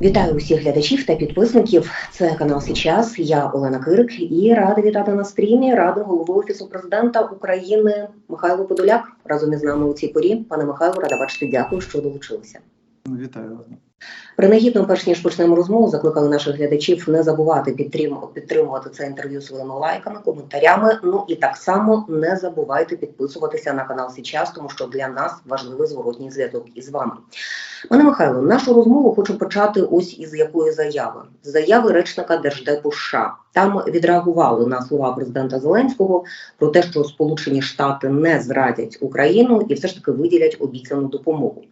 Вітаю усіх глядачів та підписників. Це канал Січас. Я Олена Кирик і рада вітати на стрімі ради голови офісу президента України Михайло Подоляк. Разом із нами у цій порі. Пане Михайло, рада бачити. Дякую, що долучилися. Вітаю вас. Принагідно, перш ніж почнемо розмову, закликали наших глядачів не забувати підтрим- підтримувати це інтерв'ю своїми лайками, коментарями. Ну і так само не забувайте підписуватися на канал Січас, тому що для нас важливий зворотній зв'язок із вами. Пане Михайло, нашу розмову хочу почати ось із якої заяви заяви речника Держдепу США. Там відреагували на слова президента Зеленського про те, що Сполучені Штати не зрадять Україну і все ж таки виділять обіцяну допомогу.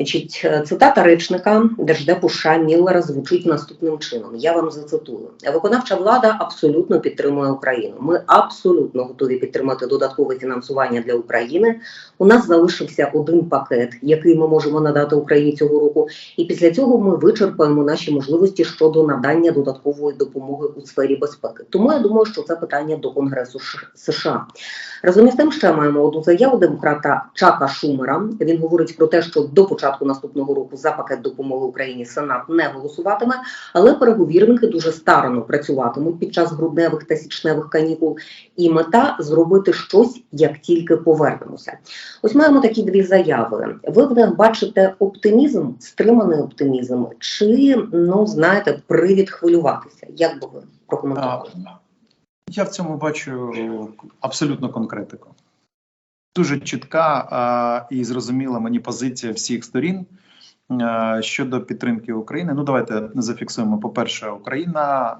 Значить, е, цитата речника Держдепу США Міллера звучить наступним чином. Я вам зацитую: виконавча влада абсолютно підтримує Україну. Ми абсолютно готові підтримати додаткове фінансування для України. У нас залишився один пакет, який ми можемо надати Україні цього року. І після цього ми вичерпаємо наші можливості щодо надання додаткової допомоги у сфері безпеки. Тому я думаю, що це питання до Конгресу США. Разом із тим, ще маємо одну заяву демократа Чака Шумера. Він говорить про те, що до початку наступного року за пакет допомоги Україні Сенат не голосуватиме, але переговірники дуже старано працюватимуть під час грудневих та січневих канікул. І мета зробити щось, як тільки повернемося. Ось маємо такі дві заяви. Ви в них бачите оптимізм, стриманий оптимізм, чи ну знаєте, привід хвилюватися? Як би ви прокоментували? Я в цьому бачу абсолютно конкретику. Дуже чітка і зрозуміла мені позиція всіх сторін а, щодо підтримки України. Ну, давайте зафіксуємо. По-перше, Україна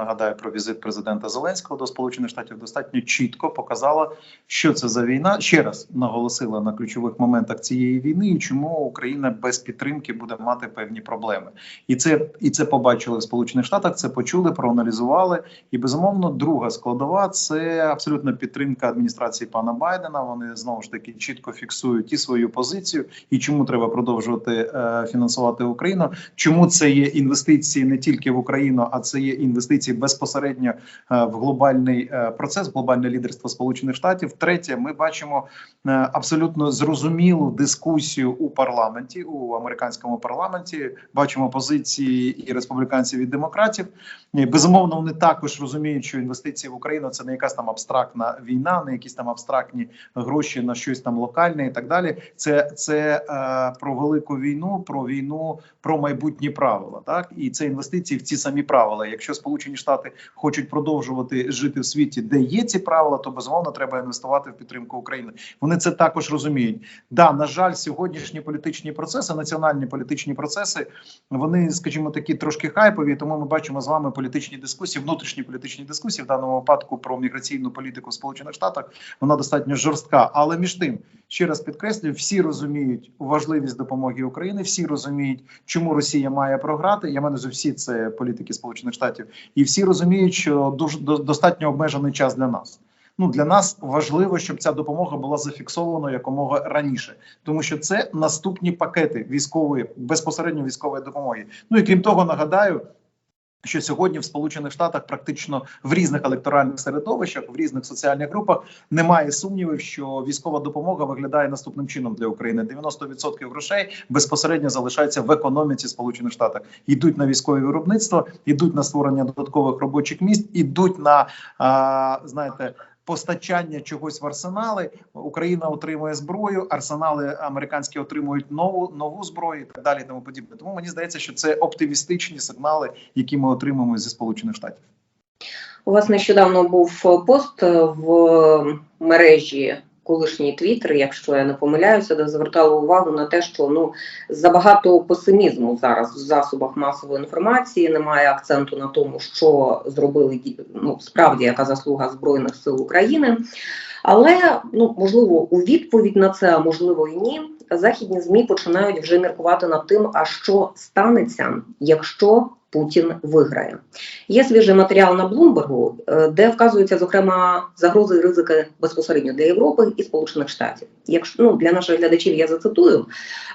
нагадаю про візит президента Зеленського до Сполучених Штатів достатньо чітко показала, що це за війна. Ще раз наголосила на ключових моментах цієї війни і чому Україна без підтримки буде мати певні проблеми. І це і це побачили в Сполучених Штатах. Це почули, проаналізували. І безумовно, друга складова це абсолютна підтримка адміністрації пана Байдена. Вони знову ж таки чітко фіксують і свою позицію, і чому треба продовжувати е, фінансувати Україну. Чому це є інвестиції не тільки в Україну, а це є інвестиції безпосередньо е, в глобальний е, процес, глобальне лідерство Сполучених Штатів. Третє, ми бачимо е, абсолютно зрозумілу дискусію у парламенті у американському парламенті. Бачимо позиції і республіканців і демократів. Безумовно, вони також розуміють, що інвестиції в Україну це не якась там абстрактна війна, не якісь там абстрактні гроші на щось там локальне і так далі. Це це е, про велику війну, про війну, про майбутні правила. Так і це інвестиції в ці самі правила. Якщо Сполучені Штати хочуть продовжувати жити в світі, де є ці правила, то безумовно треба інвестувати в підтримку України. Вони це також розуміють. Да, на жаль, сьогоднішні політичні процеси, національні політичні процеси, вони, скажімо, такі трошки хайпові. Тому ми бачимо з вами політичні дискусії, внутрішні політичні дискусії в даному випадку про міграційну політику в Сполучених Штатах. Вона достатньо жорстка, але між тим, ще раз підкреслюю, всі розуміють важливість допомоги України, всі розуміють, чому Росія має програти. Я мене всі це політики Сполучених Штатів, і всі розуміють, що дуже до- достатньо обмежений час для нас. Ну для нас важливо, щоб ця допомога була зафіксована якомога раніше, тому що це наступні пакети військової безпосередньо військової допомоги. Ну і крім того, нагадаю. Що сьогодні в Сполучених Штатах практично в різних електоральних середовищах, в різних соціальних групах немає сумнівів, що військова допомога виглядає наступним чином для України. 90% грошей безпосередньо залишається в економіці Сполучених Штатів. Йдуть на військове виробництво, йдуть на створення додаткових робочих місць, ідуть на а, знаєте. Постачання чогось в арсенали Україна отримує зброю, арсенали американські отримують нову нову зброю і так далі. і Тому подібне. Тому мені здається, що це оптимістичні сигнали, які ми отримуємо зі сполучених штатів. У вас нещодавно був пост в мережі колишній твіттер, якщо я не помиляюся, де звертали увагу на те, що ну забагато песимізму зараз в засобах масової інформації. Немає акценту на тому, що зробили ну, справді яка заслуга збройних сил України. Але ну можливо у відповідь на це, а можливо і ні. Західні змі починають вже міркувати над тим, а що станеться, якщо Путін виграє. Є свіжий матеріал на Блумбергу, е, де вказуються зокрема загрози і ризики безпосередньо для Європи і Сполучених Штатів. Якщо ну для наших глядачів я зацитую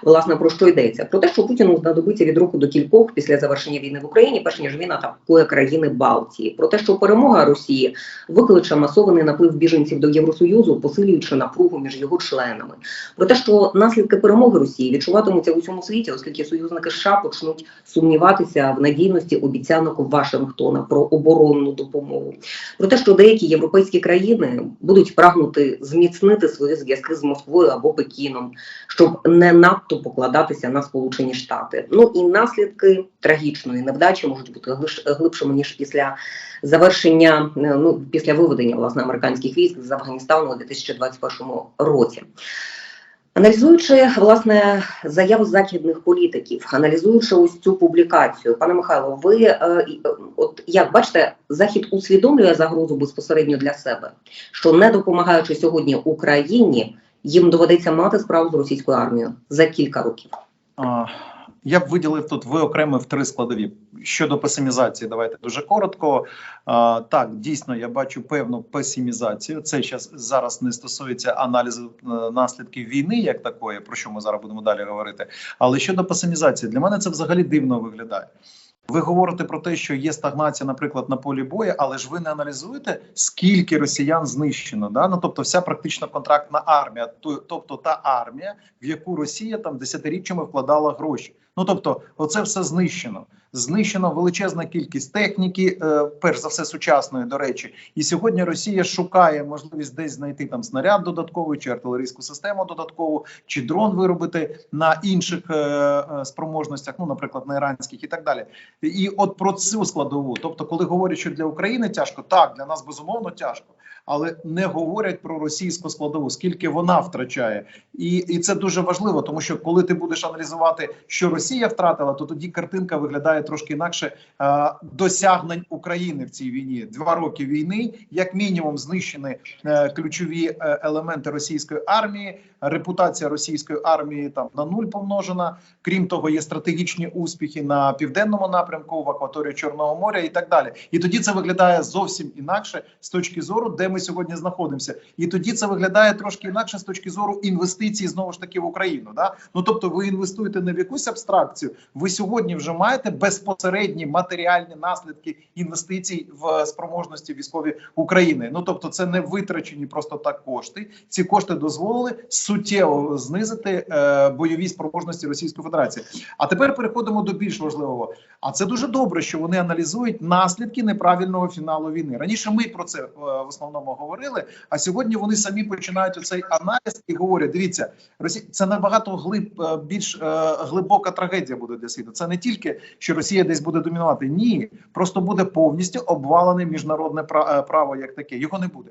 власне про що йдеться: про те, що Путіну знадобиться від року до кількох після завершення війни в Україні, перш ніж він атакує країни Балтії, про те, що перемога Росії викличе масований наплив біженців до Євросоюзу, посилюючи напругу між його членами, про те, що наслідки перемоги Росії відчуватимуться в усьому світі, оскільки союзники США почнуть сумніватися в надійності обіцянок Вашингтона про оборонну допомогу, про те, що деякі європейські країни будуть прагнути зміцнити свої зв'язки з Москвою або Пекіном, щоб не надто покладатися на Сполучені Штати. Ну і наслідки трагічної невдачі можуть бути глибшими ніж після завершення, ну після виведення власне американських військ з Афганістану у 2021 році. Аналізуючи власне заяву західних політиків, аналізуючи ось цю публікацію, пане Михайло, ви е, е, от як бачите, захід усвідомлює загрозу безпосередньо для себе, що не допомагаючи сьогодні Україні, їм доведеться мати справу з російською армією за кілька років. Я б виділив тут виокремив три складові щодо песимізації. Давайте дуже коротко. А, так, дійсно, я бачу певну песимізацію. Це щас, зараз не стосується аналізу е, наслідків війни, як такої, про що ми зараз будемо далі говорити. Але щодо песимізації, для мене це взагалі дивно виглядає. Ви говорите про те, що є стагнація, наприклад, на полі бою, але ж ви не аналізуєте, скільки росіян знищено. Да? Ну тобто, вся практично контрактна армія, то- тобто та армія, в яку Росія там десятиріччями вкладала гроші. Ну тобто, оце все знищено. Знищено величезна кількість техніки, е, перш за все сучасної, до речі. І сьогодні Росія шукає можливість десь знайти там снаряд додатковий, чи артилерійську систему додаткову, чи дрон виробити на інших е, е, спроможностях, ну наприклад, на іранських і так далі. І от про цю складову, тобто, коли говорять, що для України тяжко, так для нас безумовно тяжко, але не говорять про російську складову, скільки вона втрачає, і, і це дуже важливо, тому що коли ти будеш аналізувати, що Росія втратила, то тоді картинка виглядає трошки інакше е, досягнень України в цій війні. Два роки війни, як мінімум, знищені е, ключові е, елементи російської армії. Репутація російської армії там на нуль помножена. Крім того, є стратегічні успіхи на південному напрямку, в акваторії Чорного моря і так далі. І тоді це виглядає зовсім інакше з точки зору, де ми сьогодні знаходимося. І тоді це виглядає трошки інакше з точки зору інвестицій знову ж таки в Україну. Да? Ну тобто, ви інвестуєте не в якусь абстракцію. Ви сьогодні вже маєте безпосередні матеріальні наслідки інвестицій в спроможності військові України. Ну тобто, це не витрачені просто так кошти. Ці кошти дозволили суттєво знизити е, бойові спроможності Російської Федерації. А тепер переходимо до більш важливого. А це дуже добре, що вони аналізують наслідки неправильного фіналу війни. Раніше ми про це е, в основному говорили. А сьогодні вони самі починають оцей аналіз і говорять: дивіться, Росія це набагато глиб е, більш е, глибока трагедія буде для світу. Це не тільки що Росія десь буде домінувати. Ні, просто буде повністю обвалене міжнародне е, право як таке. Його не буде.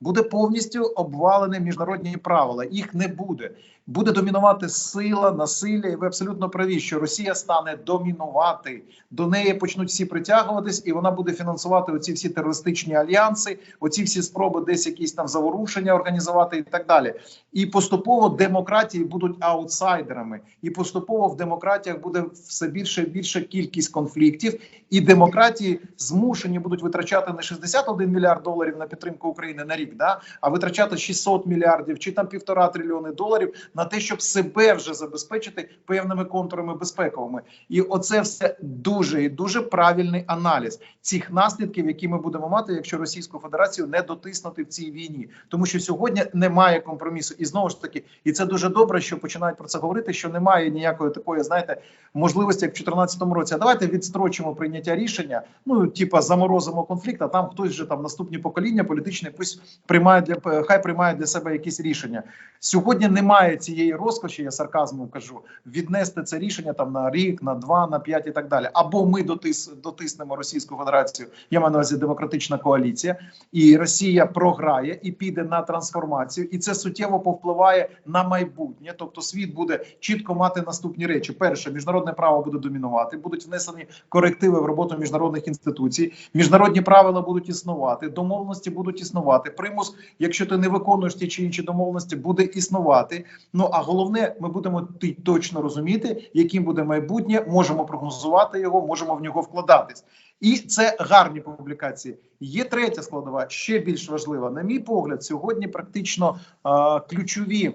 Буде повністю обвалене міжнародні правила. Їх не буде. Буде домінувати сила, насилля, і ви абсолютно праві, що Росія стане домінувати. До неї почнуть всі притягуватись, і вона буде фінансувати оці всі терористичні альянси, оці всі спроби десь якісь там заворушення організувати і так далі. І поступово демократії будуть аутсайдерами, і поступово в демократіях буде все більше і більше кількість конфліктів, і демократії змушені будуть витрачати не 61 мільярд доларів на підтримку України на рік, да а витрачати 600 мільярдів чи там півтора трильйони доларів на те, щоб себе вже забезпечити певними контурами безпековими. І оце все дуже і дуже правильний аналіз цих наслідків, які ми будемо мати, якщо Російську Федерацію не дотиснути в цій війні, тому що сьогодні немає компромісу, і знову ж таки, і це дуже добре, що починають про це говорити. Що немає ніякої такої, знаєте, можливості, як в 2014 році. А давайте відстрочимо прийняття рішення. Ну типа заморозимо конфлікт, а там хтось вже там наступні покоління політичні пусть приймає для хай приймає для себе якісь рішення. Сьогодні немає цієї розкоші, я сарказмом кажу, віднести це рішення там на рік, на два, на п'ять і так далі. Або ми дотис, дотиснемо Російську Федерацію, я маю на увазі демократична коаліція, і Росія програє і піде на трансформацію, і це суттєво повпливає на майбутнє. Тобто, світ буде чітко мати наступні речі: перше, міжнародне право буде домінувати, будуть внесені корективи в роботу міжнародних інституцій. Міжнародні правила будуть існувати, домовленості будуть існувати. Примус, якщо ти не виконуєш ті чи інші домовленості, буде існувати. Ну а головне, ми будемо точно розуміти, яким буде майбутнє, можемо прогнозувати його, можемо в нього вкладатись. І це гарні публікації. Є третя складова, ще більш важлива. На мій погляд, сьогодні практично е, ключові.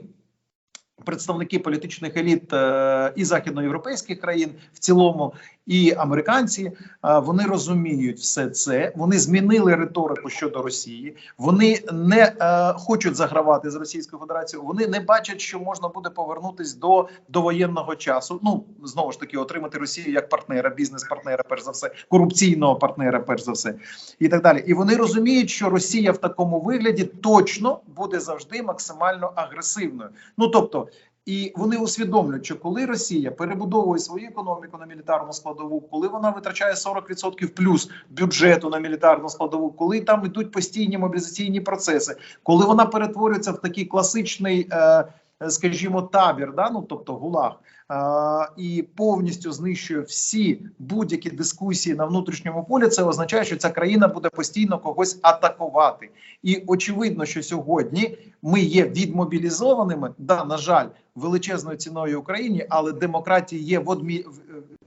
Представники політичних еліт е, і західноєвропейських країн в цілому, і американці вони розуміють все це. Вони змінили риторику щодо Росії. Вони не е, хочуть загравати з Російською Федерацією. Вони не бачать, що можна буде повернутись до довоєнного часу. Ну знову ж таки, отримати Росію як партнера, бізнес-партнера, перш за все, корупційного партнера, перш за все, і так далі. І вони розуміють, що Росія в такому вигляді точно буде завжди максимально агресивною. Ну тобто. І вони усвідомлюють, що коли Росія перебудовує свою економіку на мілітарну складову, коли вона витрачає 40% плюс бюджету на мілітарну складову, коли там ідуть постійні мобілізаційні процеси, коли вона перетворюється в такий класичний, е, скажімо, табір, да? ну тобто гулаг, е, і повністю знищує всі будь-які дискусії на внутрішньому полі, це означає, що ця країна буде постійно когось атакувати. І очевидно, що сьогодні ми є відмобілізованими, да, на жаль, величезною ціною Україні, але демократія є водмі-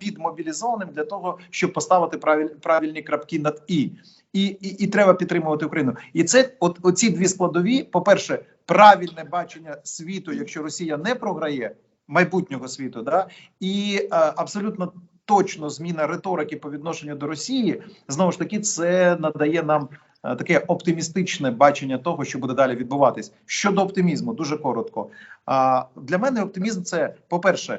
відмобілізованим для того, щоб поставити правиль, правильні крапки над і. І, і, і треба підтримувати Україну. І це от оці дві складові: по-перше, правильне бачення світу, якщо Росія не програє майбутнього світу, да і е, абсолютно точно зміна риторики по відношенню до Росії знову ж таки це надає нам е, таке оптимістичне бачення того, що буде далі відбуватись. Щодо оптимізму, дуже коротко. Для мене оптимізм це по-перше,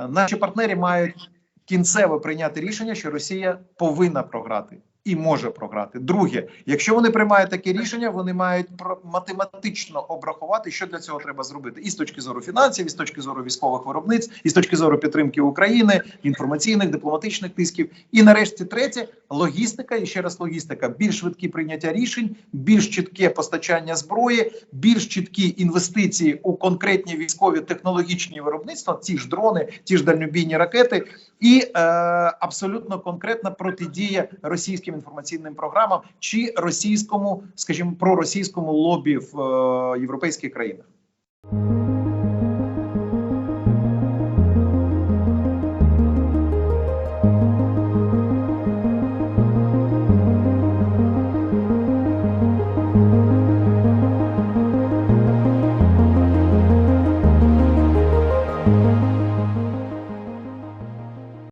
е, наші партнери мають кінцево прийняти рішення, що Росія повинна програти. І може програти. Друге, якщо вони приймають таке рішення, вони мають математично обрахувати, що для цього треба зробити, і з точки зору фінансів, і з точки зору військових виробництв, і з точки зору підтримки України, інформаційних, дипломатичних тисків. І нарешті третє логістика. І ще раз логістика: більш швидкі прийняття рішень, більш чітке постачання зброї, більш чіткі інвестиції у конкретні військові технологічні виробництва, ті ж дрони, ті ж дальнобійні ракети, і е, абсолютно конкретна протидія російським інформаційним програмам чи російському, скажімо, проросійському лобі в е, європейських країнах.